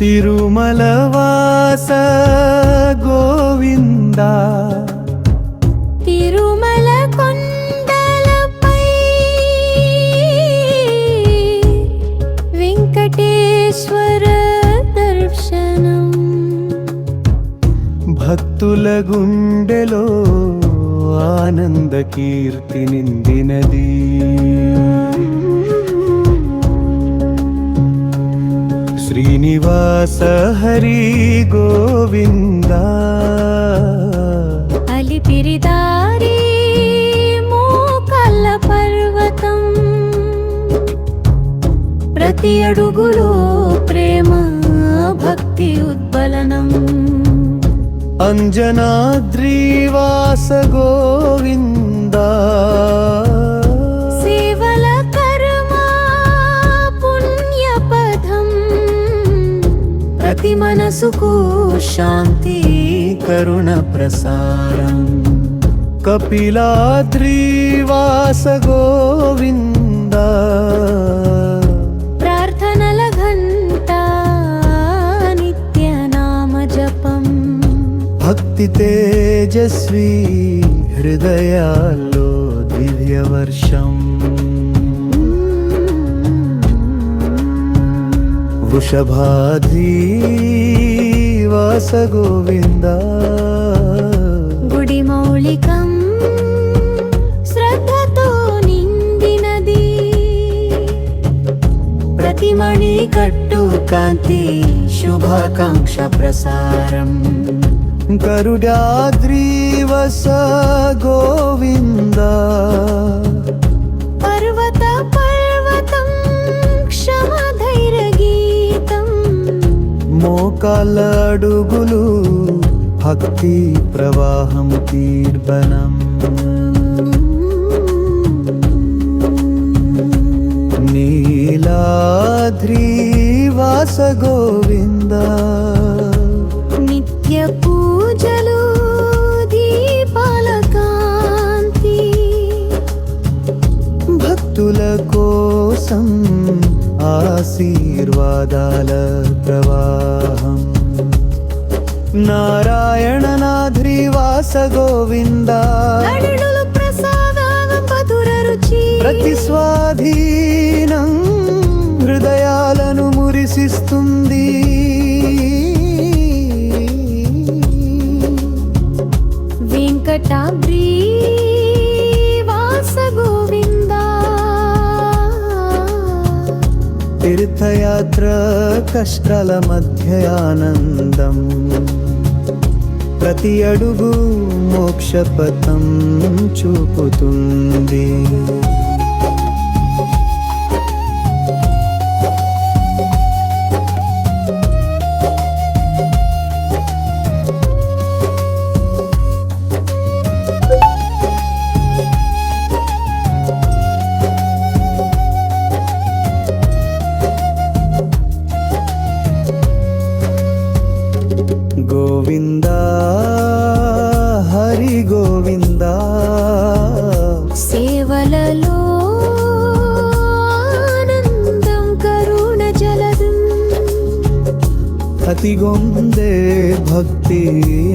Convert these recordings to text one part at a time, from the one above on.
తిరుమల వాస గోవింద. తిరుమల కొండలపై వెంకటేశ్వర దర్శనం. భక్తుల గుండెలో ఆనంద కీర్తి నిందినది శ్రీనివాస హరి గోవింద. అలిపిరిదారి మోకల్ల పర్వతం. ప్రతి అడుగులో ప్రేమ భక్తి ఉద్బలనం. అంజనాద్రివాస గోవింద. ప్రతి మనసుకు శాంతి కరుణ ప్రసారం. కపిలాద్రివాస గోవింద ప్రార్థనల ఘంట నిత్య నామ జపం. భక్తి తేజస్వి హృదయాల్లో దివ్య వర్షం వృషభాద్రివాస గోవింద గుడి మౌలికం శ్రద్ధతో నిండినది ప్రతిమణి కట్టు కాంతి శుభాకాంక్ష ప్రసారం గరుడాద్రివస గోవింద పర్వత పర్వతం మోకాళ్ళ అడుగులు భక్తి ప్రవాహం తీర్బనం. నీలాద్రివాస గోవింద నిత్య పూజలు దీపాల కాంతి భక్తుల కోసం ఆశీర్వాదాల ప్రవాహం. నారాయణ గోవింద ప్రసాదాల మధుర రుచి. ప్రతి స్వాధీనం తీర్థయాత్ర కష్టాల మధ్య ఆనందం ప్రతి అడుగు మోక్షపథం చూపుతుంది. అతిగొందే భక్తి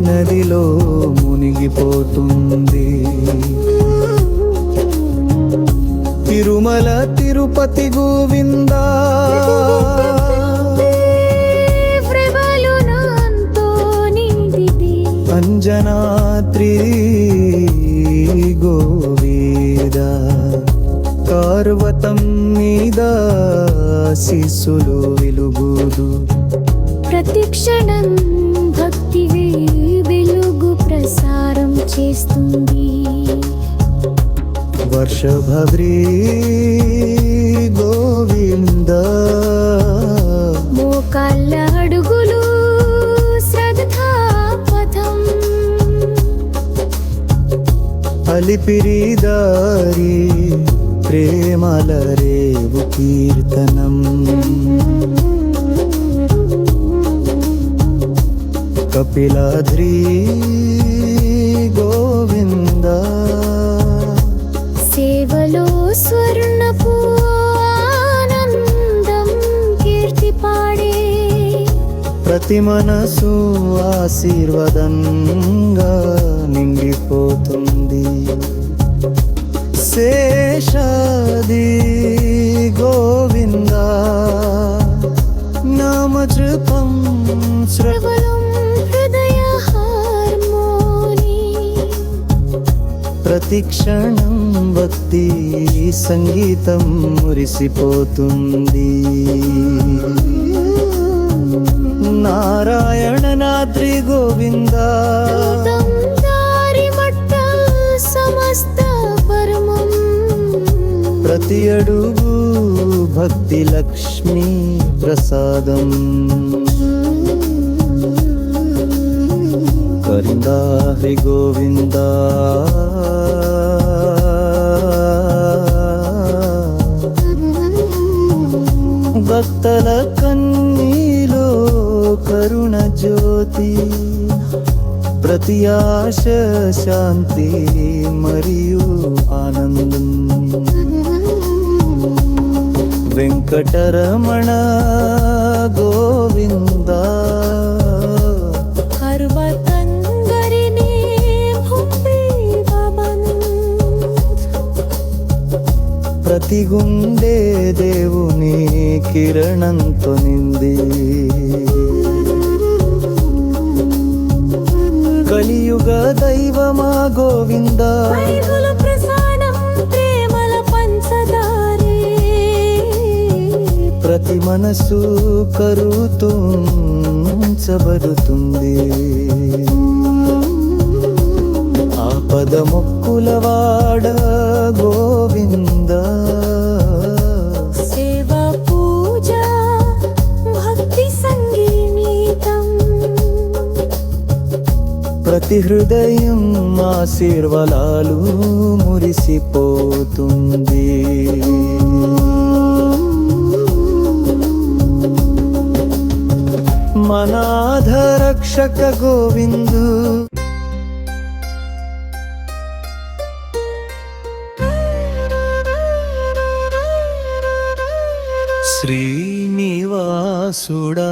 నదిలో మునిగిపోతుంది. తిరుమల తిరుపతి గోవింద. అంజనాద్రి గోవేద. కార్వతం మీద శిశులు వెలుగుదు. ప్రతి క్షణం భక్తి వెలుగు ప్రసారం చేస్తుంది. వర్షభద్రి గోవింద మోకాళ్ళ అడుగులు శ్రద్ధాపథం అలిపిరిదారి ప్రేమల రేవు కీర్తనం. కపిలాద్రి గోవింద. సేవలో స్వర్ణపు ఆనందం కీర్తి పాడే. ప్రతి మనసు ఆశీర్వదంగా నిండిపోతుంది. శేషాది ప్రతి క్షణం భక్తి సంగీతం మురిసిపోతుంది. నారాయణ నాద్రి గోవింద. ప్రతి అడుగు భక్తి లక్ష్మీ ప్రసాదం. గోవింద హరి గోవింద భక్తల కన్నీలో కరుణ జ్యోతి ప్రతి ఆశ శాంతి మరియు ఆనందం వెంకటరమణ గోవింద ప్రతి గుండె దేవుని కిరణంతో నింది. కలియుగ దైవమా గోవింద. ప్రతి మనసు కరుతుంచబడుతుంది. ఆపద మొక్కులవాడ గోవింద. ప్రతి హృదయం ఆశీర్వలాలు మురిసిపోతుంది. మనాధరక్షక గోవిందు. శ్రీనివాసుడా.